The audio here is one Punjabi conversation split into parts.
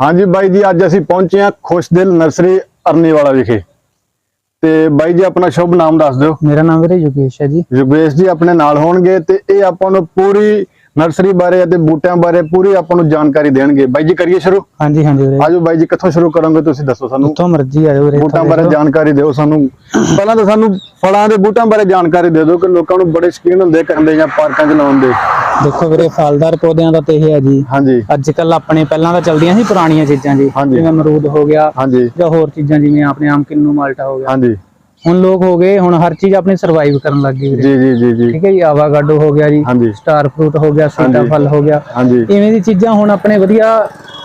ਹਾਂਜੀ ਬਾਈ ਜੀ ਅੱਜ ਅਸੀਂ ਪਹੁੰਚੇ ਹਾਂ ਖੁਸ਼ਦਿਲ ਨਰਸਰੀ ਅਰਨੀ ਵਾਲਾ ਵਿਖੇ। ਤੇ ਬਾਈ ਜੀ ਆਪਣਾ ਸ਼ੁਭ ਨਾਮ ਦੱਸ ਦਿਓ। ਮੇਰਾ ਨਾਮ ਵੀਰੇ ਯੋਗੇਸ਼ ਹੈ ਜੀ। ਯੁਗੇਸ਼ ਜੀ ਆਪਣੇ ਨਾਲ ਹੋਣਗੇ ਤੇ ਇਹ ਆਪਾਂ ਨੂੰ ਪੂਰੀ ਨਰਸਰੀ ਬਾਰੇ ਅਤੇ ਬੂਟਿਆਂ ਬਾਰੇ ਪੂਰੀ ਆਪਾਂ ਨੂੰ ਜਾਣਕਾਰੀ ਦੇਣਗੇ। ਬਾਈ ਜੀ ਕਰੀਏ ਸ਼ੁਰੂ? ਹਾਂਜੀ ਹਾਂਜੀ ਵੀਰੇ। ਆਜੋ ਬਾਈ ਜੀ ਕਿੱਥੋਂ ਸ਼ੁਰੂ ਕਰਾਂਗੇ ਤੁਸੀਂ? ਦੱਸੋ ਸਾਨੂੰ। ਜਿੱਥੋਂ ਮਰਜ਼ੀ ਆ ਜਾਓ ਵੀਰੇ ਬੂਟਾਂ ਬਾਰੇ। ਜਾਣਕਾਰੀ ਦਿਓ ਸਾਨੂੰ। ਪਹਿਲਾਂ ਤਾਂ ਸਾਨੂੰ ਫਲਾਂ ਦੇ ਬੂਟਾਂ ਬਾਰੇ ਜਾਣਕਾਰੀ ਦੇ ਦਿਓ ਕਿ ਲੋਕਾਂ ਨੂੰ ਬੜੇ ਸ਼ੌਕੀਨ ਹੁੰਦੇ ਕਰਦੇ ਜਾਂ ਪਾਰਕਾਂ 'ਚ ਲਾਉਣ ਦੇ। ਦੇਖੋ ਵੀਰੇ ਫਲਦਾਰ ਪੌਦਿਆਂ ਦਾ ਤੇ ਇਹ ਹੈ ਜੀ। ਹਾਂਜੀ। ਅੱਜ ਕੱਲ ਆਪਣੇ ਪਹਿਲਾਂ ਤਾਂ ਚਲਦੀਆਂ ਸੀ ਪੁਰਾਣੀਆਂ ਚੀਜ਼ਾਂ ਜੀ। ਜਿਵੇਂ ਅਮਰੂਦ ਹੋ ਗਿਆ ਹਾਂਜੀ। ਜਾਂ ਹੋਰ ਚੀਜ਼ਾਂ ਜਿਵੇਂ ਆਪਣੇ ਆਮ ਕਿੰਨੂ ਮਾਲਟਾ ਹੋ ਗਿਆ। ਹਾਂਜੀ। ਹੁਣ ਲੋਕ ਹੋ ਗਏ ਹੁਣ ਹਰ ਚੀਜ਼ ਆਪਣੀ ਸਰਵਾਈਵ ਕਰਨ ਲੱਗ ਗਈ ਜੀ ਜੀ ਜੀ ਜੀ। ਠੀਕ ਹੈ ਜੀ ਆਵਾਗਾਡੋ ਹੋ ਗਿਆ ਜੀ ਸਟਾਰ ਫਰੂਟ ਹੋ ਗਿਆ ਸੀਤਾਫਲ ਹੋ ਗਿਆ। ਇਵੇਂ ਦੀ ਚੀਜ਼ਾਂ ਹੁਣ ਆਪਣੇ ਵਧੀਆ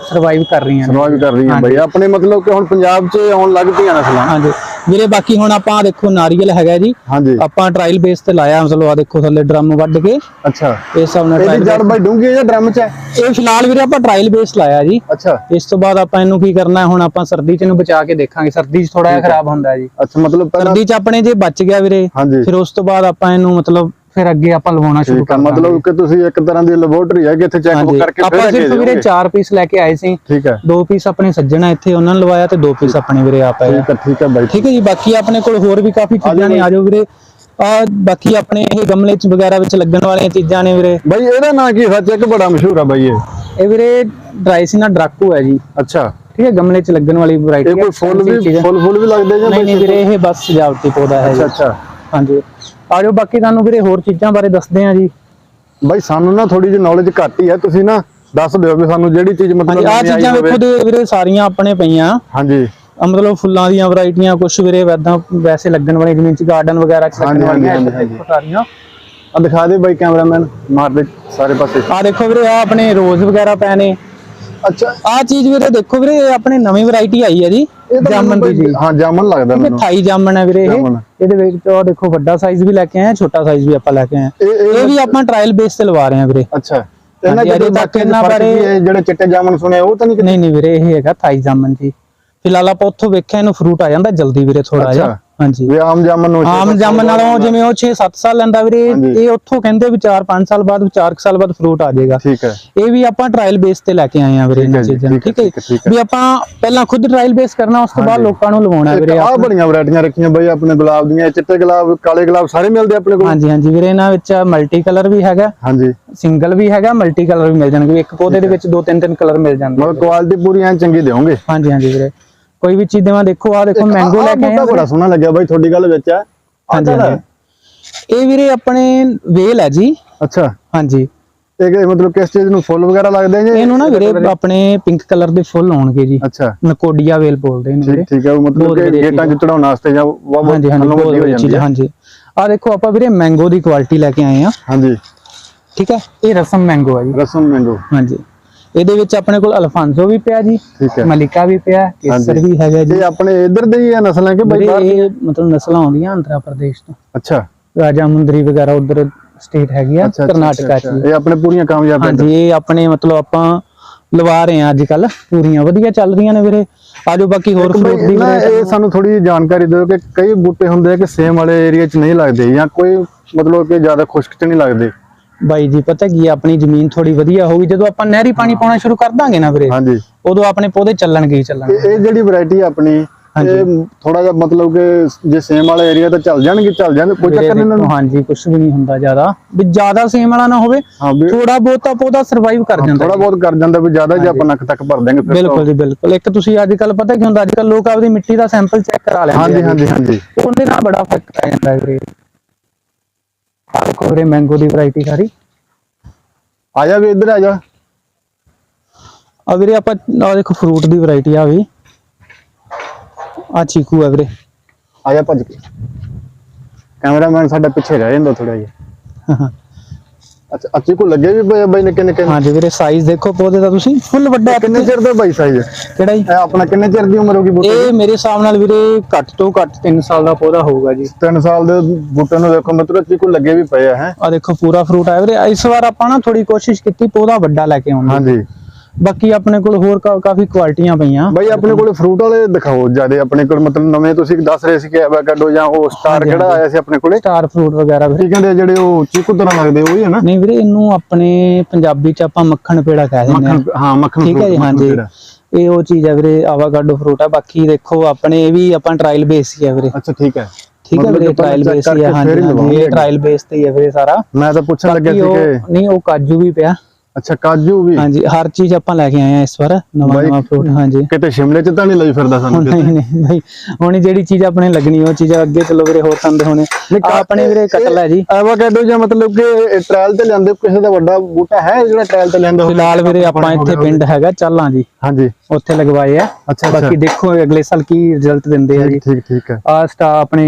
ਸਰਵਾਈਵ ਕਰ ਰਹੀਆਂ ਨੇ। ਸਮਾਜ ਕਰ ਰਹੀਆਂ ਬਾਈ। ਆਪਣੇ ਮਤਲਬ ਕਿ ਹੁਣ ਪੰਜਾਬ 'ਚ ਆਉਣ ਲੱਗ ਪਈਆਂ ਨਸਲਾਂ ਹਾਂਜੀ। ਵੀਰੇ ਬਾਕੀ ਹੁਣ ਆਪਾਂ ਦੇਖੋ ਨਾਰੀਅਲ ਹੈਗਾ ਜੀ। ਹਾਂਜੀ। ਆਪਾਂ ਟ੍ਰਾਇਲ ਬੇਸ ਤੇ ਲਾਇਆ ਮਤਲਬ ਆ ਦੇਖੋ ਥੱਲੇ ਡਰਮ ਵੱਢ ਕੇ। ਅੱਛਾ। ਇਸ ਹਿਸਾਬ ਨਾਲ ਇਹਦੀ ਜੜ ਬਾਈ ਡੂੰਗੀ ਹੈ ਜਾਂ ਡਰਮ 'ਚ ਹੈ? ਇਹ ਫਿਲਹਾਲ ਵੀਰੇ ਆਪਾਂ ਟ੍ਰਾਇਲ ਬੇਸ ਲਾਇਆ ਜੀ। ਅੱਛਾ। ਇਸ ਤੋਂ ਬਾਅਦ ਆਪਾਂ ਇਹਨੂੰ ਕੀ ਕਰਨਾ ਹੁਣ ਆਪਾਂ ਸਰਦੀ ਚ ਇਹਨੂੰ ਬਚਾ ਕੇ ਦੇਖਾਂਗੇ। ਸਰਦੀ ਚ ਥੋੜਾ ਜਿਹਾ ਖਰਾਬ ਹੁੰਦਾ ਜੀ। ਅੱਛਾ ਮਤਲਬ ਸਰਦੀ ਚ ਆਪਣੇ ਜੇ ਬਚ ਗਿਆ ਵੀਰੇ ਫਿਰ ਉਸ ਤੋਂ ਬਾਅਦ ਆਪਾਂ ਇਹਨੂੰ ਮਤਲਬ ਫਿਰ ਅੱਗੇ ਆਪਾਂ ਲਵਾਉਣਾ ਸ਼ੁਰੂ ਕਰਨਾ ਮਤਲਬ ਕਿ ਤੁਸੀਂ ਇੱਕ ਤਰ੍ਹਾਂ ਦੀ ਲੈਬੋਰਟਰੀ ਹੈ ਕਿ ਇੱਥੇ ਚੈੱਕ ਕਰਕੇ ਫਿਰ ਆਪਾਂ ਸਿਰਫ ਵੀਰੇ ਜਾਓਗੇ। ਚਾਰ ਪੀਸ ਲੈ ਕੇ ਆਏ ਸੀ। ਠੀਕ ਹੈ ਦੋ ਪੀਸ ਆਪਣੇ ਸੱਜਣਾ ਇੱਥੇ ਉਹਨਾਂ ਨੇ ਲਵਾਇਆ ਤੇ ਦੋ ਪੀਸ ਆਪਣੇ ਵੀਰੇ ਆਪ ਆਏ ਠੀਕ ਹੈ ਠੀਕ ਹੈ ਬਾਈ। ਠੀਕ ਹੈ ਜੀ ਬਾਕੀ ਆਪਣੇ ਕੋਲ ਹੋਰ ਵੀ ਕਾਫੀ ਚੀਜ਼ਾਂ ਨੇ ਆਜੋ ਵੀਰੇ। ਆ ਬਾਕੀ ਆਪਣੇ ਇਹ ਗਮਲੇ ਚ ਵਗੈਰਾ ਵਿੱਚ ਲੱਗਣ ਵਾਲੀਆਂ ਚੀਜ਼ਾਂ ਨੇ ਵੀਰੇ। ਬਾਈ ਇਹਦਾ ਨਾਂ ਕੀ ਸੱਚ? ਇੱਕ ਬੜਾ ਮਸ਼ਹੂਰ ਆ ਬਾਈ ਇਹ। ਇਹ ਵੀਰੇ ਡਰਾਈਸਿਨਾ ਡਰਾਕੂ ਹੈ ਜੀ। ਅੱਛਾ। ਠੀਕ ਹੈ ਗਮਲੇ ਚ ਲੱਗਣ ਵਾਲੀ ਵੈਰਾਈਟੀ ਇਹ ਕੋਈ ਫੁੱਲ ਵੀ ਫੁੱਲ ਫੁੱਲ ਵੀ ਲੱਗਦੇ ਜਾਂ ਨਹੀਂ ਵੀਰੇ ਇਹ ਬਸ ਸਜਾਵਟੀ ਪੌਦਾ ਹੈ ਅੱਛਾ ਅੱਛਾ। ਹਾਂਜੀ। ਆਜੋ ਬਾਕੀ ਤੁਹਾਨੂੰ ਵੀਰੇ ਹੋਰ ਚੀਜ਼ਾਂ ਬਾਰੇ ਦੱਸਦੇ ਆ ਜੀ। ਬਾਈ ਸਾਨੂੰ ਨਾ ਥੋੜੀ ਜਿਹੀ ਨੌਲੇਜ ਘੱਟ ਹੀ ਹੈ। ਤੁਸੀਂ ਨਾ ਦੱਸ ਦਿਓ ਵੀ ਸਾਨੂੰ ਜਿਹੜੀ ਚੀਜ਼ ਮਤਲਬ ਆ ਚੀਜ਼ਾਂ। ਵੇਖੋ ਦੇ ਵੀਰੇ ਸਾਰੀਆਂ ਆਪਣੇ ਪਈਆਂ। ਹਾਂਜੀ। ਮਤਲਬ ਫੁੱਲਾਂ ਦੀਆਂ ਵੈਰਾਈਟੀਆਂ ਕੁਝ ਵੀਰੇ ਵੈਦਾਂ ਵੈਸੇ ਲੱਗਣ ਵਾਲੀਆਂ ਜਿਵੇਂ ਚ ਗਾਰਡਨ ਵਗੈਰਾ ਚ ਲੱਗਣ ਹਾਂਜੀ, ਵਾਲੀਆਂ ਸਾਰੀਆਂ। ਆ ਦਿਖਾ ਦੇ ਬਾਈ ਕੈਮਰਾਮੈਨ ਮਾਰ ਦੇ ਸਾਰੇ ਪਾਸੇ। ਆ ਦੇਖੋ ਵੀਰੇ ਆ ਆਪਣੇ ਰੋਜ਼ ਵਗੈਰਾ ਪਏ ਨੇ। ਅੱਛਾ। ਆ ਚੀਜ਼ ਵੀਰੇ ਦੇਖੋ ਵੀਰੇ ਆਪਣੇ ਨਵੀਂ ਵੈਰਾਈਟੀ ਆਈ ਹੈ ਜੀ। ਜਾਮਨ ਮੈਨੂੰ ਦੀ ਜੀ ਹਾਂ ਜਾਮਨ ਲੱਗਦਾ ਮੈਨੂੰ। ਥਾਈ ਜਾਮਨ ਹੈ ਵੀਰੇ ਇਹ। ਇਹਦੇ ਵਿੱਚ ਉਹ ਦੇਖੋ ਵੱਡਾ ਸਾਈਜ਼ ਵੀ ਲੈ ਕੇ ਆਏ ਛੋਟਾ ਸਾਈਜ਼ ਵੀ ਆਪਾਂ ਲੈ ਕੇ ਆਏ ਇਹ ਵੀ ਆਪਾਂ ਟ੍ਰਾਇਲ ਬੇਸ ਤੇ ਲਵਾ ਰਹੇ ਆ ਵੀਰੇ। ਅੱਛਾ। ਤੇ ਇਹਨਾਂ ਜਿਹੜੇ ਤੱਕ ਇਹਨਾਂ ਬਾਰੇ- ਹੈ? ਜਿਹੜੇ ਚਿੱਟੇ ਜਾਮਨ ਸੁਣੇ ਉਹ ਤਾਂ ਨਹੀਂ ਨਹੀਂ ਨਹੀਂ ਵੀਰੇ ਇਹ ਹੈਗਾ ਥਾਈ ਜਾਮਨ ਜੀ। ਫਿਲਹਾਲ ਆਪਾਂ ਉੱਥੋਂ ਵੇਖਿਆ ਇਹਨੂੰ ਫਰੂਟ ਆ ਜਾਂਦਾ ਜਲਦੀ ਵੀਰੇ ਥੋੜਾ ਜਿਹਾ। ਹਾਂਜੀ। ਵੀ ਆਮ ਜਾਮਨ ਨੂੰ ਆਮ ਜਾਮਨ ਨਾਲੋਂ ਜਿਵੇਂ ਉਹ 6-7 ਸਾਲ ਲੈਂਦਾ ਵੀਰੇ। ਇਹ ਉੱਥੋਂ ਕਹਿੰਦੇ ਵੀ 4-5 ਸਾਲ ਬਾਅਦ 4 ਸਾਲ ਬਾਅਦ ਫਰੂਟ ਆ ਜਾਏਗਾ। ਠੀਕ ਹੈ। ਇਹ ਵੀ ਆਪਾਂ ਟ੍ਰਾਇਲ ਬੇਸ ਤੇ ਲੈ ਕੇ ਆਏ ਆ ਵੀਰੇ ਠੀਕ ਹੈ ਇਹਨਾਂ ਜੀ, ਚੀਜ਼ਾਂ ਠੀਕ ਹੈ। ਵੀ ਆਪਾਂ ਪਹਿਲਾਂ ਖੁਦ ਟ੍ਰਾਇਲ ਬੇਸ ਕਰਨਾ ਉਸ ਤੋਂ ਬਾਅਦ। ਲੋਕਾਂ ਨੂੰ ਲਵਾਉਣਾ ਵੀਰੇ ਆ ਬੜੀਆਂ ਵੈਰਾਈਟੀਆਂ ਰੱਖੀਆਂ ਬਾਈ ਆਪਣੇ ਗੁਲਾਬ ਦੀਆਂ ਇਹ ਚਿੱਟੇ ਗੁਲਾਬ ਕਾਲੇ ਗੁਲਾਬ ਸਾਰੇ ਮਿਲਦੇ ਆਪਣੇ ਕੋਲ। ਹਾਂਜੀ ਹਾਂਜੀ ਵੀਰੇ ਇਹਨਾਂ ਵਿੱਚ ਮਲਟੀ ਕਲਰ ਵੀ ਹੈਗਾ। ਹਾਂਜੀ। ਸਿੰਗਲ ਵੀ ਹੈਗਾ ਮਲਟੀ ਕਲਰ ਵੀ ਮਿਲ ਜਾਣਗੇ। ਇੱਕ ਪੌਦੇ ਦੇ ਵਿੱਚ ਦੋ ਤਿੰਨ ਤਿੰਨ ਕਲਰ ਮਿਲ ਜਾਂਦੇ ਮਤਲਬ ਕੁਆਲਿਟੀ ਪੂਰੀ ਐਂ ਚੰਗੀ ਦੇਵੋਗੇ ਹਾਂਜੀ ਹਾਂਜੀ ਵੀਰੇ। ਕੋਈ ਵੀ ਚੀਜ਼ ਦੇਵਾਂ ਦੇਖੋ ਆ ਦੇਖੋ ਮੈਂਗੋ ਲੈ ਕੇ ਆਏ ਆ ਬੜਾ ਸੋਹਣਾ ਲੱਗਿਆ ਬਾਈ ਤੁਹਾਡੀ ਗੱਲ ਵਿੱਚ ਆ ਹਾਂਜੀ। ਇਹ ਵੀਰੇ ਆਪਣੇ ਵੇਲ ਹੈ ਜੀ। ਅੱਛਾ। ਹਾਂਜੀ। ਇਹ ਮਤਲਬ ਕਿਸ ਚੀਜ਼ ਨੂੰ ਫੁੱਲ ਵਗੈਰਾ ਲੱਗਦੇ ਨੇ ਇਹਨੂੰ ਨਾ ਵੀਰੇ ਆਪਣੇ ਪਿੰਕ ਕਲਰ ਦੇ ਫੁੱਲ ਆਉਣਗੇ ਜੀ। ਅੱਛਾ। ਨਕੋਡੀਆ ਵੇਲ ਬੋਲਦੇ ਨੇ ਵੀਰੇ। ਠੀਕ ਹੈ ਮਤਲਬ ਕਿ ਗੇਟਾਂ 'ਚ ਚੜਾਉਣ ਵਾਸਤੇ ਜਾਂ ਹਾਂਜੀ ਹਾਂਜੀ ਹਾਂਜੀ। ਆ ਦੇਖੋ ਆਪਾਂ ਵੀਰੇ ਮੈਂਗੋ ਦੀ ਕੁਆਲਿਟੀ ਲੈ ਕੇ ਆਏ ਆ। ਹਾਂਜੀ। ਠੀਕ ਹੈ? ਇਹ ਰਸਮ ਮੈਂਗੋ ਹੈ ਜੀ। ਰਸਮ ਮੈਂਗੋ ਹਾਂਜੀ। ਇਹਦੇ ਵਿੱਚ ਆਪਣੇ ਕੋਲ ਅਲਫਾਂਜ਼ੋ ਵੀ ਪਿਆ ਜੀ ਮਲਿਕਾ ਵੀ ਪਿਆ ਕੇਸਰ। ਵੀ ਹੈਗਾ ਜੀ। ਇਹ ਆਪਣੇ ਇੱਧਰ ਦੇ ਹੀ ਆ ਨਸਲਾਂ ਕਿ ਬਾਈ ਬਾਹਰ ਇਹ ਮਤਲਬ ਨਸਲਾਂ ਆਉਂਦੀਆਂ ਆਂਧਰਾ ਪ੍ਰਦੇਸ਼ ਤੋਂ। ਅੱਛਾ। ਰਾਜਾ ਮੁੰਦਰੀ ਵਗੈਰਾ ਉਧਰ ਸਟੇਟ ਹੈਗੀ ਆ ਕਰਨਾਟਕਾ ਚ। ਇਹ ਆਪਣੇ ਪੂਰੀਆਂ ਕਾਮਯਾਬ ਹਾਂਜੀ ਇਹ ਆਪਣੇ ਮਤਲਬ ਆਪਾਂ ਲਵਾ ਰਹੇ ਆ ਅੱਜ ਕੱਲ ਪੂਰੀਆਂ ਵਧੀਆ ਚੱਲ ਰਹੀਆਂ ਨੇ ਵੀਰੇ। ਆਜੋ ਬਾਕੀ ਹੋਰ ਫਰੂਟ ਵੀਰੇ ਇਹ ਸਾਨੂੰ ਥੋੜੀ ਜਾਣਕਾਰੀ ਦਿਓ ਕਿ ਕਈ ਬੂਟੇ ਹੁੰਦੇ ਆ ਕਿ ਸੇਮ ਵਾਲੇ ਏਰੀਆ 'ਚ ਨਹੀਂ ਲੱਗਦੇ ਜਾਂ ਕੋਈ ਮਤਲਬ ਕਿ ਜ਼ਿਆਦਾ ਖੁਸ਼ਕ 'ਚ ਨਹੀਂ ਲੱਗਦੇ। ਬਾਈ ਜੀ ਪਤਾ ਕੀ ਆਪਣੀ ਜ਼ਮੀਨ ਥੋੜੀ ਵਧੀਆ ਹੋਊਗੀ ਜਦੋਂ ਆਪਾਂ ਨਹਿਰੀ ਪਾਣੀ ਪਾਉਣਾ ਸ਼ੁਰੂ ਕਰ ਦਾਂਗੇ ਨਾ ਵੀਰੇ ਹਾਂਜੀ। ਉਦੋਂ ਆਪਣੇ ਪੌਦੇ ਚੱਲਣਗੇ ਹੀ ਚੱਲਣਗੇ? ਇਹ ਜਿਹੜੀ ਵੈਰਾਈਟੀ ਆਪਣੀ ਇਹ ਥੋੜਾ ਜਿਹਾ ਮਤਲਬ ਕਿ ਜੇ ਸੇਮ ਵਾਲਾ ਏਰੀਆ ਤਾਂ ਚੱਲ ਜਾਣਗੇ ਚੱਲ ਜਾਣ ਕੋਈ ਚੱਕਰ ਨਹੀਂ ਇਹਨਾਂ ਨੂੰ। ਹਾਂਜੀ ਕੁਝ ਵੀ ਨਹੀਂ ਹੁੰਦਾ ਜ਼ਿਆਦਾ। ਵੀ ਜ਼ਿਆਦਾ ਸੇਮ ਵਾਲਾ ਨਾ ਹੋਵੇ ਥੋੜਾ ਬਹੁਤਾ ਪੌਦਾ ਸਰਵਾਈਵ ਕਰ ਜਾਂਦਾ ਥੋੜਾ ਬਹੁਤ ਕਰ ਜਾਂਦਾ ਵੀ ਜ਼ਿਆਦਾ ਜੇ ਆਪਾਂ ਨੱਕ ਤੱਕ ਭਰ ਦੇਂਗੇ ਫਿਰ ਬਿਲਕੁਲ ਜੀ ਬਿਲਕੁਲ। ਇੱਕ ਤੁਸੀਂ ਅੱਜ ਕੱਲ ਪਤਾ ਕੀ ਹੁੰਦਾ ਅੱਜ ਕੱਲ ਲੋਕ ਆਪਦੀ ਮਿੱਟੀ ਦਾ ਸੈਂਪਲ ਚੈੱਕ ਕਰਾ ਲੈਂਦੇ ਹਾਂਜੀ ਹਾਂਜੀ ਹਾਂਜੀ। ਉਹਦੇ ਨਾਲ ਬੜਾ ਫ਼ਰਕ ਪੈ ਜਾਂਦਾ ਵੀਰੇ। ਆਹ ਦੇਖੋ ਵੀਰੇ ਮੈਂਗੋ ਦੀ ਵੈਰਾਈਟੀ ਸਾਰੀ। ਆ ਜਾ ਵੀ ਇੱਧਰ ਆ ਜਾ। ਆ ਵੀਰੇ ਆਪਾਂ ਆਹ ਦੇਖੋ ਫਰੂਟ ਦੀ ਵੈਰਾਈਟੀ ਆ ਵੀ। ਆ ਚੀਕੂ ਆ ਵੀਰੇ। ਆ ਜਾ ਭੱਜ ਕੇ। ਕੈਮਰਾਮੈਨ ਸਾਡਾ ਪਿੱਛੇ ਰਹਿ ਜਾਂਦਾ ਥੋੜਾ ਜਿਹਾ। ਅੱਛਾ ਅੱਛੀ ਕੋ ਲੱਗੇ ਵੀ ਬਾਈ ਨਿੱਕੇ ਨਿੱਕੇ? ਹਾਂਜੀ ਵੀਰੇ ਸਾਈਜ਼ ਦੇਖੋ ਪੌਦੇ ਦਾ ਤੁਸੀਂ। ਫੁੱਲ ਵੱਡਾ ਕਿੰਨੇ ਚਿਰ ਦਾ ਬਾਈ ਸਾਈਜ਼ ਕਿਹੜਾ ਜੀ? ਇਹ ਆਪਣਾ ਕਿੰਨੇ ਚਿਰ ਦੀ ਉਮਰ ਹੋਗੀ ਬੂਟੇ ਇਹ ਮੇਰੇ ਹਿਸਾਬ ਨਾਲ ਵੀਰੇ ਘੱਟ ਤੋਂ ਘੱਟ 3 ਸਾਲ ਦਾ ਪੌਦਾ ਹੋਊਗਾ ਜੀ। 3 ਸਾਲ ਦੇ ਬੂਟੇ ਨੂੰ ਦੇਖੋ ਮਤਲਬ ਅੱਛੀ ਕੋ ਲੱਗੇ ਵੀ ਪਏ ਆ ਹੈ? ਆ ਦੇਖੋ ਪੂਰਾ ਫਰੂਟ ਆਇਆ ਵੀਰੇ। ਇਸ ਵਾਰ ਆਪਾਂ ਨਾ ਥੋੜੀ ਕੋਸ਼ਿਸ਼ ਕੀਤੀ ਪੌਦਾ ਵੱਡਾ ਲੈ ਕੇ ਆਉਣ ਹਾਂਜੀ। ਬਾਕੀ ਆਪਣੇ ਕੋਲ ਹੋਰ ਕਾ- ਕਾਫੀ ਕੁਆਲਿਟੀਆਂ ਪਈਆਂ। ਬਾਈ ਆਪਣੇ ਕੋਲੇ ਫਰੂਟ ਵਾਲੇ ਦਿਖਾਓ ਜਿਆਦੇ ਆਪਣੇ ਕੋਲ ਮਤਲਬ ਨਵੇਂ ਤੁਸੀਂ ਦੱਸ ਰਹੇ ਸੀ ਕਿ ਐਵਾਕਾਡੋ ਜਾਂ ਉਹ ਸਟਾਰ ਹਾਂਜੀ, ਕਿਹੜਾ ਹਾਂਜੀ। ਆਇਆ ਸੀ ਆਪਣੇ ਕੋਲੇ? ਸਟਾਰ ਫਰੂਟ ਵਗੈਰਾ ਕੀ ਕਹਿੰਦੇ ਜਿਹੜੇ ਉਹ ਚੀਕੂ ਤਰ੍ਹਾਂ ਲੱਗਦੇ ਉਹੀ ਹੈ ਨਾ? ਨਹੀਂ ਵੀਰੇ ਇਹਨੂੰ ਆਪਣੇ ਪੰਜਾਬੀ ਚ ਆਪਾਂ ਮੱਖਣ ਪੇੜਾ ਕਹਿ ਦਿੰਦੇ ਆ ਮੱਖਣ ਹਾਂ। ਮੱਖਣ ਠੀਕ ਹੈ fruit, ਜੀ ਮੱਖਣ ਹਾਂਜੀ। ਪੇੜਾ। ਇਹ ਉਹ ਚੀਜ਼ ਹੈ ਵੀਰੇ ਆਵਾਕਾਡੋ ਫਰੂਟ ਆ। ਬਾਕੀ ਦੇਖੋ ਆਪਣੇ ਇਹ ਵੀ ਆਪਾਂ ਟ੍ਰਾਇਲ ਬੇਸ ਹੀ ਆ ਵੀਰੇ। ਅੱਛਾ ਠੀਕ ਹੈ। ਠੀਕ ਹੈ ਮਤਲਬ ਵੀਰੇ ਟ੍ਰਾਇਲ check ਬੇਸ ਹੀ ਕਰਕੇ ਆ ਹਾਂਜੀ ਫਿਰ ਹੀ ਹਾਂਜੀ ਲਵਾਉਂਗੇ ਇਹ ਟ੍ਰਾਇਲ ਬੇਸ ਤੇ ਹੀ ਆ ਵੀਰੇ ਸਾਰਾ। ਮੈਂ ਤਾਂ ਪੁੱਛਣ ਲੱਗਿਆ ਬਾਕੀ ਸੀ ਉਹ ਕਿ ਨਹੀਂ ਉਹ ਕਾਜੂ ਵੀ ਪਿਆ। ਅੱਛਾ ਕਾਜੂ ਵੀ? ਹਾਂਜੀ ਹਰ ਚੀਜ਼ ਆਪਾਂ ਲੈ ਕੇ ਆਏ ਆ ਇਸ ਵਾਰ ਨਵਾਂ ਨਵਾਂ ਫਰੂਟ ਹਾਂਜੀ। ਕਿਤੇ ਸ਼ਿਮਲੇ ਚ ਤਾਂ ਨਹੀਂ ਲਈ ਫਿਰਦਾ ਸਾਨੂੰ ਨਹੀਂ ਨਹੀਂ ਭਾਈ ਹੁਣ ਜਿਹੜੀ ਚੀਜ਼ ਆਪਣੇ ਲੱਗਣੀ ਉਹ ਚੀਜ਼ ਅੱਗੇ ਚਲੋ ਵੀਰੇ ਹੋਰ ਸੰਦ ਹੋਣੇ। ਆਪਣੇ ਵੀਰੇ ਕਟਲ ਹੈ ਜੀ। ਐਵਾਕੈਡੋ ਜਾਂ ਮਤਲਬ ਕਿ ਟ੍ਰਾਇਲ ਤੇ ਲੈਂਦੇ ਕਿਸੇ ਦਾ ਵੱਡਾ ਬੂਟਾ ਹੈ ਜਿਹੜਾ ਟ੍ਰਾਇਲ ਤੇ ਲੈਂਦਾ ਹੋਵੇ? ਫਿਲਹਾਲ ਵੀਰੇ ਆਪਾਂ ਇੱਥੇ ਪਿੰਡ ਹੈਗਾ ਚਾਲਾਂ ਜੀ। ਹਾਂਜੀ। ਉੱਥੇ ਲਗਵਾਏ ਆ। ਅੱਛਾ ਬਾਕੀ ਦੇਖੋ ਅਗਲੇ ਸਾਲ ਕੀ ਰਿਜ਼ਲਟ ਦਿੰਦੇ ਆ ਜੀ। ਠੀਕ ਠੀਕ ਹੈ। ਆ ਸਟਾ ਆਪਣੇ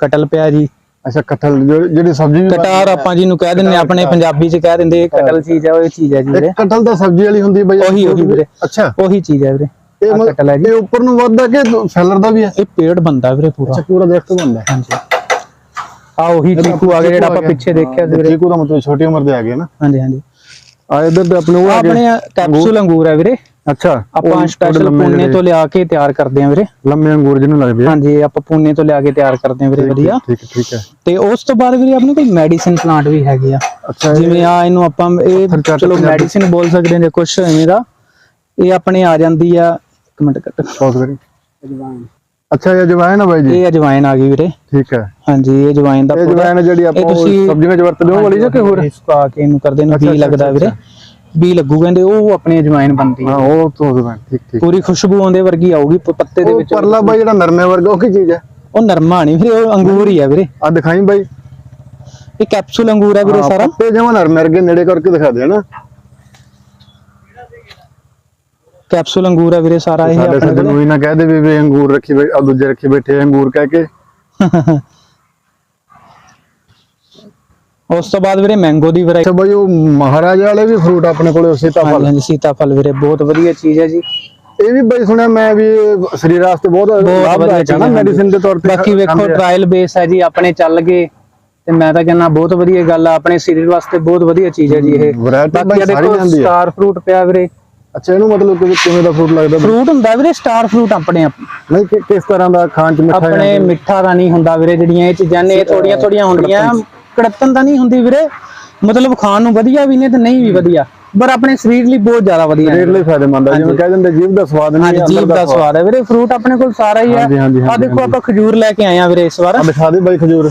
ਕਟਲ ਪਿਆ ਜੀ। ਅੱਛਾ ਕਟਹਲ ਜੋ- ਜਿਹੜੀ ਸਬਜ਼ੀ ਵੀ ਕਟਾਰ ਆਪਾਂ ਜਿਹਨੂੰ ਕਹਿ ਦਿੰਦੇ ਆਪਣੇ ਪੰਜਾਬੀ ਚ ਕਹਿ ਦਿੰਦੇ ਕਟਲ ਚੀਜ਼ ਹੈ ਉਹ ਚੀਜ਼ ਹੈ ਜੀ ਵੀਰੇ। ਇੱਕ ਕਟਹਲ ਤਾਂ ਸਬਜ਼ੀ ਵਾਲੀ ਹੁੰਦੀ ਬਈ ਉਹੀ ਉਹੀ ਵੀਰੇ। ਅੱਛਾ। ਉਹੀ ਚੀਜ਼ ਹੈ ਵੀਰੇ ਇਹ ਕਟਲ ਹੈ ਜੀ। ਇਹ ਉੱਪਰ ਨੂੰ ਵੱਧਦਾ ਕਿ ਫੈਲਰ ਦਾ ਵੀ ਹੈ? ਇਹ ਪੇੜ ਬੰਦਾ ਵੀਰੇ ਪੂਰਾ। ਅੱਛਾ ਪੂਰਾ ਦੇਖ ਤੋਂ ਬੰਦਾ ਹਾਂਜੀ। ਆ ਉਹੀ ਚੀਕੂ ਆ ਗਿਆ ਜਿਹੜਾ ਆਪਾਂ ਪਿੱਛੇ ਦੇਖਿਆ ਸੀ ਵੀਰੇ। ਚੀਕੂ ਦਾ ਮਤਲਬ ਛੋਟੀ ਉਮਰ ਦੇ ਆ ਗਏ ਨਾ। ਹਾਂਜੀ ਹਾਂਜੀ। ਆ ਇਧਰ ਤੇ ਆਪਣੇ ਉਹ ਆ ਗਏ। ਆਪਣੇ ਕੈਪਸੂਲ ਅੰਗੂਰ ਹੈ ਵੀਰੇ। ਅੱਛਾ ਆਪਾਂ ਸਪੈਸ਼ਲ ਪੂਨੇ ਤੋਂ ਲਿਆ ਕੇ ਤਿਆਰ ਕਰਦੇ ਆ ਵੀਰੇ। ਲੰਮੇ ਅੰਗੂਰ ਜਿਹਨੂੰ ਲੱਗਦੇ ਆ ਹਾਂਜੀ ਆਪਾਂ ਪੂਨੇ ਤੋਂ ਲਿਆ ਕੇ ਤਿਆਰ ਕਰਦੇ ਆ ਵੀਰੇ ਵਧੀਆ। ਠੀਕ ਠੀਕ ਹੈ। ਤੇ ਉਸ ਤੋਂ ਬਾਅਦ ਵੀਰੇ ਆਪਣੇ ਕੋਲ ਮੈਡੀਸਿਨ ਪਲਾਂਟ ਵੀ ਹੈਗੇ ਆ। ਜਿਵੇਂ ਆ ਇਹਨੂੰ ਆਪਾਂ ਇਹ ਚਲੋ। ਮੈਡੀਸਿਨ ਬੋਲ ਸਕਦੇ ਨੇ ਕੁਛ ਐਵੇਂ ਦਾ। ਇਹ ਆਪਣੇ ਆ ਜਾਂਦੀ ਆ ਇੱਕ ਮਿੰਟ ਕੱਟ। ਬਹੁਤ ਕਰੀ ਅੱਛਾ ਇਹ ਜਵਾਇਨ ਹੈ ਬਾਈ ਜੀ? ਇਹ ਅਜਵਾਇਨ ਆ ਗਈ ਵੀਰੇ। ਠੀਕ ਹੈ। ਹਾਂਜੀ ਇਹ ਅਜਵਾਇਨ ਦਾ ਇਹ ਪੌਦਾ। ਜਵਾਇਨ ਜਿਹੜੀ ਆਪਾਂ ਇਹ ਤੁਸੀਂ- ਸਬਜ਼ੀਆਂ 'ਚ ਵਰਤਦੇ ਉਹ ਵਾਲੀ ਜਾਂ ਕਿ ਹੋਰ? ਸੁਕਾ ਕੇ ਇਹਨੂੰ ਕਰਦੇ ਨੇ ਅੱਛਾ, ਲੱਗਦਾ ਵੀਰੇ। ਬੀ ਲੱਗੂ ਕਹਿੰਦੇ ਉਹ ਆਪਣੀ ਅਜਵਾਇਨ ਬਣਦੀ ਹਾਂ ਹੈ। ਉਹ ਤੋਂ ਜਵਾਇਨ ਠੀਕ ਠੀਕ। ਪੂਰੀ ਖੁਸ਼ਬੂ ਆਉਂਦੇ ਵਰਗੀ ਆਊਗੀ ਪ- ਪੱਤੇ ਦੇ ਉਹ ਵਿੱਚ ਪਰਲਾ ਬਾਈ ਜਿਹੜਾ ਨਰਮੇ ਵਰਗਾ ਉਹ ਕੀ ਚੀਜ਼ ਹੈ? ਉਹ ਨਰਮਾ ਨਹੀਂ ਵੀਰੇ ਉਹ ਅੰਗੂਰ ਹੀ ਆ ਵੀਰੇ। ਆ ਦਿਖਾਈ ਬਾਈ। ਇਹ ਕੈਪਸੂਲ ਅੰਗੂਰ ਹੈ ਵੀਰੇ ਹਾਂ, ਸਾਰਾ। ਪੱਤੇ ਜਮਾ ਨਰਮੇ ਵਰਗੇ ਨੇੜੇ ਕਰਕੇ ਦਿਖਾ ਦੇ ਨਾ। ਕੈਪਸੂਲ ਅੰਗੂਰ ਹੈ ਵੀਰੇ ਸਾਰਾ ਇਹ ਸਾਡੇ ਆਪਣੇ ਸੱਜਣ ਨੂੰ ਹੀ ਨਾ ਕਹਿ ਦੇ ਵੀ ਵੀ ਅੰਗੂਰ ਰੱਖੀ ਬੈ ਆ ਦੂਜੇ ਰੱਖੀ ਬੈਠੇ ਆ ਅੰਗੂਰ ਕਹਿ ਕੇ। ਉਸ ਤੋਂ ਬਾਅਦ ਵੀਰੇ ਮੈਂਗੋ ਦੀ ਵੈਰਾਈਟੀ ਅੱਛਾ ਬਾਈ ਉਹ ਮਹਾਰਾਜਾ ਵਾਲੇ ਵੀ ਫਰੂਟ ਆਪਣੇ ਕੋਲੇ ਸੀਤਾਫਲ। ਹਾਂਜੀ ਸੀਤਾਫਲ ਵੀਰੇ ਬਹੁਤ ਵਧੀਆ ਚੀਜ਼ ਹੈ ਜੀ। ਇਹ ਵੀ ਬਾਈ ਸੁਣਿਆ ਮੈਂ ਵੀ ਸਰੀਰ ਵਾਸਤੇ ਬਹੁਤ ਲਾਭਦਾਇਕ ਹੈ ਨਾ ਮੈਡੀਸਿਨ ਦੇ ਤੌਰ ਤੇ। ਬਾਕੀ ਵੇਖੋ। ਟ੍ਰਾਇਲ ਬੇਸ ਹੈ ਜੀ ਆਪਣੇ ਚੱਲ ਗਏ। ਤੇ ਮੈਂ ਤਾਂ ਕਹਿੰਦਾ ਬਹੁਤ ਵਧੀਆ ਗੱਲ ਆ ਆਪਣੇ ਸਰੀਰ ਵਾਸਤੇ ਬਹੁਤ ਵਧੀਆ ਚੀਜ਼ ਹੈ ਜੀ ਇਹ। ਬਾਕੀ ਦੇਖੋ ਸਟਾਰ ਫਰੂਟ ਪਿਆ ਵੀਰੇ। ਅੱਛਾ ਇਹਨੂੰ ਮਤਲਬ ਕਿ ਕਿਵੇਂ ਦਾ ਫਰੂਟ ਲੱਗਦਾ? ਫਰੂਟ ਹੁੰਦਾ ਵੀਰੇ ਸਟਾਰ ਫਰੂਟ ਆਪਣੇ ਆਪ- ਨਹੀਂ ਕਿਸ ਤਰ੍ਹਾਂ ਦਾ ਖਾਣ ਚ ਮਿੱਠਾ ਆਪਣੇ ਮਿੱਠਾ ਦਾ ਨਹੀਂ ਹੁੰਦਾ ਵੀਰੇ ਜਿਹੜੀਆਂ ਇਹ ਚੀਜ਼ਾਂ ਨੇ ਇਹ ਥੋੜੀਆਂ ਥੋੜੀਆਂ ਹੁੰਦੀਆਂ। ਕੜਤਨ ਤਾਂ ਨਹੀਂ ਹੁੰਦੀ ਵੀਰੇ। ਮਤਲਬ ਖਾਣ ਨੂੰ ਵਧੀਆ ਵੀ ਨੇ ਤੇ ਨਹੀਂ ਵੀ ਵਧੀਆ। ਪਰ ਆਪਣੇ ਸਰੀਰ ਲਈ ਬਹੁਤ ਜ਼ਿਆਦਾ ਵਧੀਆ ਸਰੀਰ ਹੈ ਲਈ ਫਾਇਦੇਮੰਦ ਹੈ ਜਿਵੇਂ ਕਹਿ ਦਿੰਦੇ ਜੀਭ ਦਾ ਸਵਾਦ ਨਹੀਂ ਅੰਦਰ ਜੀਭ ਦਾ ਸਵਾਦ ਹੈ। ਵੀਰੇ ਫਰੂਟ ਆਪਣੇ ਕੋਲ ਸਾਰਾ ਹੀ ਹੈ। ਆ ਦੇਖੋ ਆਪਾਂ ਖਜੂਰ ਲੈ ਕੇ ਆਏ ਆ ਵੀਰੇ ਇਸ ਵਾਰ। ਆ ਦਿਖਾ ਦੇ ਬਾਈ ਖਜੂਰ।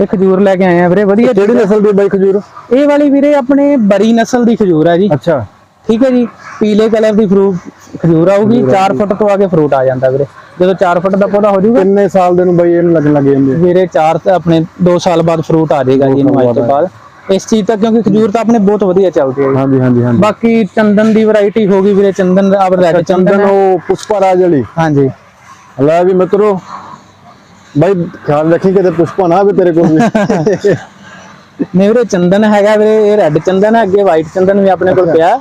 ਇਹ ਖਜੂਰ ਲੈ ਕੇ ਆਏ ਆ ਵੀਰੇ ਵਧੀਆ ਕਿਹੜੀ ਨਸਲ ਦੀ ਬਾਈ ਖਜੂਰ? ਇਹ ਵਾਲੀ ਵੀਰੇ ਆਪਣੇ ਬਰੀ ਨਸਲ ਦੀ ਖਜੂਰ ਹੈ ਜੀ। ਅੱਛਾ। ਠੀਕ ਹੈ ਜੀ ਪੀਲੇ ਕਲਰ ਦੀ ਫਰੂਟ ਖਜੂਰ ਆਊਗੀ 4 ਫੁੱਟ ਤੋਂ ਆ ਕੇ ਫਰੂਟ ਆ ਜਾਂਦਾ ਵੀਰੇ। ਜਦੋਂ 4 ਫੁੱਟ ਦਾ ਪੌਦਾ ਹੋ ਜਾਊਗਾ ਕਿੰਨੇ ਸਾਲ ਦੇ ਨੂੰ ਬਾਈ ਇਹਨੂੰ ਲੱਗਣ ਲੱਗ ਜਾਂਦੇ? ਵੀਰੇ 4 ਤੇ ਆਪਣੇ 2 ਸਾਲ ਬਾਅਦ ਫਰੂਟ ਆ ਜਾਏਗਾ ਜੀ ਇਹਨੂੰ ਅੱਜ ਤੋਂ ਬਾਅਦ ਇਸ ਚੀਜ਼ ਤਾਂ ਕਿਉਂਕਿ ਖਜੂਰ ਤਾਂ ਆਪਣੇ ਬਹੁਤ ਵਧੀਆ ਚੱਲਦੀ ਹੈ ਹਾਂਜੀ ਹਾਂਜੀ ਹਾਂਜੀ। ਬਾਕੀ ਚੰਦਨ ਦੀ ਵੈਰਾਈਟੀ ਹੋ ਗਈ ਵੀਰੇ ਚੰਦਨ ਆਪ ਰੈਡ ਚੰਦਨ। ਉਹ ਪੁਸ਼ਪਾ ਰਾਜ ਵਾਲੀ? ਹਾਂਜੀ। ਲੈ ਵੀ ਮਿੱਤਰੋ ਬਾਈ ਖਿਆਲ ਰੱਖੀ ਕਿਤੇ ਪੁਸ਼ਪਾ ਨਾ ਵੀ ਤੇਰੇ ਕੋਲ ਨਹੀਂ ਵੀਰੇ ਚੰਦਨ ਹੈਗਾ ਵੀਰੇ ਇਹ ਰੈੱਡ ਚੰਦਨ ਹੈ ਅੱਗੇ ਵਾਈਟ ਚੰਦਨ ਵੀ ਆਪਣੇ ਕੋਲ ਪਿਆ।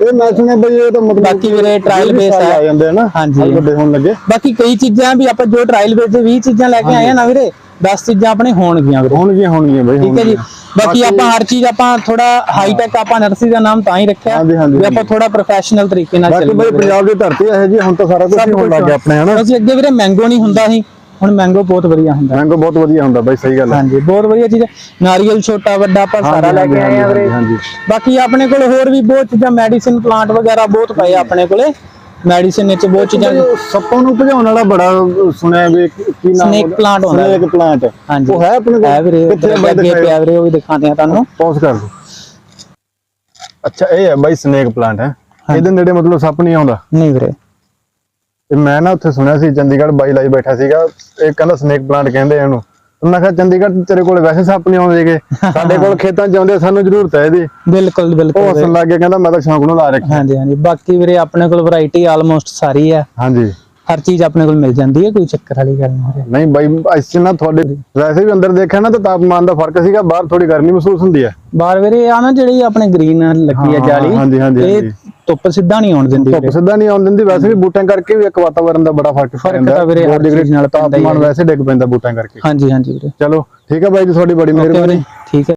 ਇਹ ਮੈਂ ਸੁਣਿਆ ਬਈ ਇਹ ਤਾਂ ਮਤਲਬ ਬਾਕੀ ਵੀਰੇ ਸਾਲ ਹੈ। ਆ। ਜਾਂਦੇ ਆ ਨਾ ਹਾਂਜੀ। ਵੱਡੇ ਹੋਣ ਲੱਗੇ। ਬਾਕੀ ਕਈ ਚੀਜ਼ਾਂ ਵੀ ਆਪਾਂ ਜੋ ਟ੍ਰਾਇਲ ਵਿੱਚ 20 ਚੀਜ਼ਾਂ ਲੈ ਕੇ ਆਏ ਆ ਨਾ ਵੀਰੇ 10 ਚੀਜ਼ਾਂ ਆਪਣੇ ਹੋਣਗੀਆਂ ਵੀਰੇ। ਹੋਣਗੀਆਂ ਹੋਣਗੀਆਂ ਬਈ ਠੀਕ ਹੈ ਜੀ। ਬਾਕੀ ਆਪਾਂ ਹਰ ਚੀਜ਼ ਆਪਾਂ ਥੋੜਾ ਹਾਈ ਟੈਕ ਆਪਾਂ ਨਰਸਰੀ ਦਾ ਨਾਮ ਤਾਂ ਹੀ ਰੱਖਿਆ। ਹਾਂਜੀ, ਹਾਂਜੀ, ਵੀ ਆਪਾਂ ਥੋੜਾ ਪ੍ਰੋਫੈਸ਼ਨਲ ਤਰੀਕੇ ਨਾਲ ਬਾਕੀ ਬਈ ਚੱਲੀਏ ਪੰਜਾਬ ਦੀ ਧਰਤੀ ਇਹ ਜੀ ਹੁਣ ਤਾਂ ਸਾਰਾ ਕੁਝ ਹੋਣ ਲੱਗ ਗਿਆ ਆਪਣੇ ਹਨਾ? ਅਸੀਂ ਅੱਗੇ ਵੀਰੇ ਮੈਂਗੋ ਨਹੀਂ ਹੁੰਦਾ ਸੀ। ਹੁਣ ਮੈਂਗੋ ਬਹੁਤ ਵਧੀਆ ਹੁੰਦਾ। ਮੈਂਗੋ ਬਹੁਤ ਵਧੀਆ ਹੁੰਦਾ ਬਾਈ ਸਹੀ ਗੱਲ ਹੈ ਹਾਂਜੀ ਬਹੁਤ ਵਧੀਆ ਚੀਜ਼ ਹੈ ਨਾਰੀਅਲ ਛੋਟਾ ਵੱਡਾ ਆਪਾਂ ਸਾਰਾ ਲੈ ਕੇ ਆਏ ਆ ਵੀਰੇ। ਹਾਂਜੀ ਬਾਕੀ ਆਪਣੇ ਕੋਲ ਹੋਰ ਵੀ ਬਹੁਤ ਚੀਜ਼ਾਂ ਮੈਡੀਸਿਨ ਪਲਾਂਟ ਵਗੈਰਾ ਬਹੁਤ ਪਏ ਆਪਣੇ ਕੋਲੇ। ਮੈਡੀਸਿਨ ਵਿੱਚ ਬਹੁਤ ਚੀਜ਼ਾਂ ਸੱਪਾਂ ਨੂੰ ਭਜਾਉਣ ਵਾਲਾ ਬੜਾ ਸੁਣਿਆ ਵੀ ਕੀ ਨਾਮ Snake plant ਹੁੰਦਾ ਸਨੇਕ ਪਲਾਂਟ ਹਾਂਜੀ। ਉਹ ਹੈ ਆਪਣੇ ਕੋਲ? ਹੈ ਵੀਰੇ ਅੱਗੇ ਪਿਆ ਵੀਰੇ ਉਹ ਵੀ ਦਿਖਾਉਂਦੇ ਆ ਤੁਹਾਨੂੰ। ਪੌਜ਼ ਕਰ ਦੋ ਅੱਛਾ ਇਹ ਹੈ ਬਾਈ ਸਨੇਕ ਪਲਾਂਟ ਹੈ। ਇਹਦੇ ਨੇੜੇ ਮਤਲਬ ਸੱਪ ਨਹੀਂ ਆਉਂਦਾ? ਨਹੀਂ ਵੀਰੇ। ਤੇ ਮੈਂ ਨਾ ਉੱਥੇ ਸੁਣਿਆ ਸੀ ਚੰਡੀਗੜ੍ਹ ਬਾਈ ਲਾਈ ਬੈਠਾ ਸੀਗਾ ਇਹ ਕਹਿੰਦਾ ਸਨੇਕ ਪਲਾਂਟ ਕਹਿੰਦੇ ਆ ਇਹਨੂੰ। ਮੈਂ ਕਿਹਾ ਚੰਡੀਗੜ੍ਹ ਤੇਰੇ ਕੋਲ ਵੈਸੇ ਸੱਪ ਨਹੀਂ ਆਉਂਦੇਗੇ। ਸਾਡੇ ਕੋਲ ਖੇਤਾਂ 'ਚ ਆਉਂਦੇ ਸਾਨੂੰ ਜ਼ਰੂਰਤ ਹੈ ਇਹਦੀ। ਬਿਲਕੁਲ ਬਿਲਕੁਲ ਉਹ। ਹੱਸਣ ਲੱਗ ਗਿਆ ਕਹਿੰਦਾ ਮੈਂ ਤਾਂ ਸ਼ੌਂਕ ਨੂੰ ਲਾ ਰੱਖਿਆ। ਹਾਂਜੀ ਹਾਂਜੀ। ਬਾਕੀ ਵੀਰੇ ਆਪਣੇ ਕੋਲ ਵੈਰਾਈਟੀ ਆਲਮੋਸਟ ਸਾਰੀ ਹੈ ਹਾਂਜੀ। ਹਰ ਚੀਜ਼ ਆਪਣੇ ਕੋਲ ਮਿਲ ਜਾਂਦੀ ਹੈ ਕੋਈ ਚੱਕਰ ਵਾਲੀ ਗੱਲ ਨਹੀਂ ਨਹੀਂ ਬਾਈ ਇਸ 'ਚ ਨਾ ਤੁਹਾਡੇ ਵੈਸੇ ਵੀ ਅੰਦਰ ਦੇਖਿਆ ਨਾ ਤਾਂ ਤਾਪਮਾਨ ਦਾ ਫ਼ਰਕ ਸੀਗਾ ਬਾਹਰ ਥੋੜੀ ਗਰਮੀ ਮਹਿਸੂਸ ਹੁੰਦੀ ਹੈ। ਬਾਹਰ ਵੀਰੇ ਆ ਨਾ ਜਿਹੜੀ ਆਪਣੇ ਗ੍ਰੀਨ ਲੱਗੀ ਹੈ ਜਾਲੀ ਹਾਂਜੀ, ਹਾਂਜੀ, ਇਹ। ਧੁੱਪ ਸਿੱਧਾ ਨਹੀਂ ਆਉਣ ਦਿੰਦੀ ਧੁੱਪ ਸਿੱਧਾ ਨਹੀਂ ਆਉਣ ਦਿੰਦੀ ਵੈਸੇ ਵੀ ਬੂਟਿਆਂ ਕਰਕੇ ਵੀ ਇੱਕ ਵਾਤਾਵਰਨ ਦਾ ਬੜਾ ਫ਼ਰਕ ਫ਼ਰਕ ਤਾਂ ਵੀਰੇ ਹਰ ਚੀਜ਼ ਨਾਲ ਪੈਂਦਾ ਤਾਪਮਾਨ। ਵੈਸੇ ਡਿੱਗ ਪੈਂਦਾ ਬੂਟਿਆਂ ਕਰਕੇ। ਹਾਂਜੀ ਹਾਂਜੀ ਵੀਰੇ। ਚਲੋ ਠੀਕ ਹੈ ਬਾਈ ਜੀ ਤੁਹਾਡੀ ਬੜੀ ਮਿਹਰਬਾਨੀ। ਠੀਕ ਹੈ।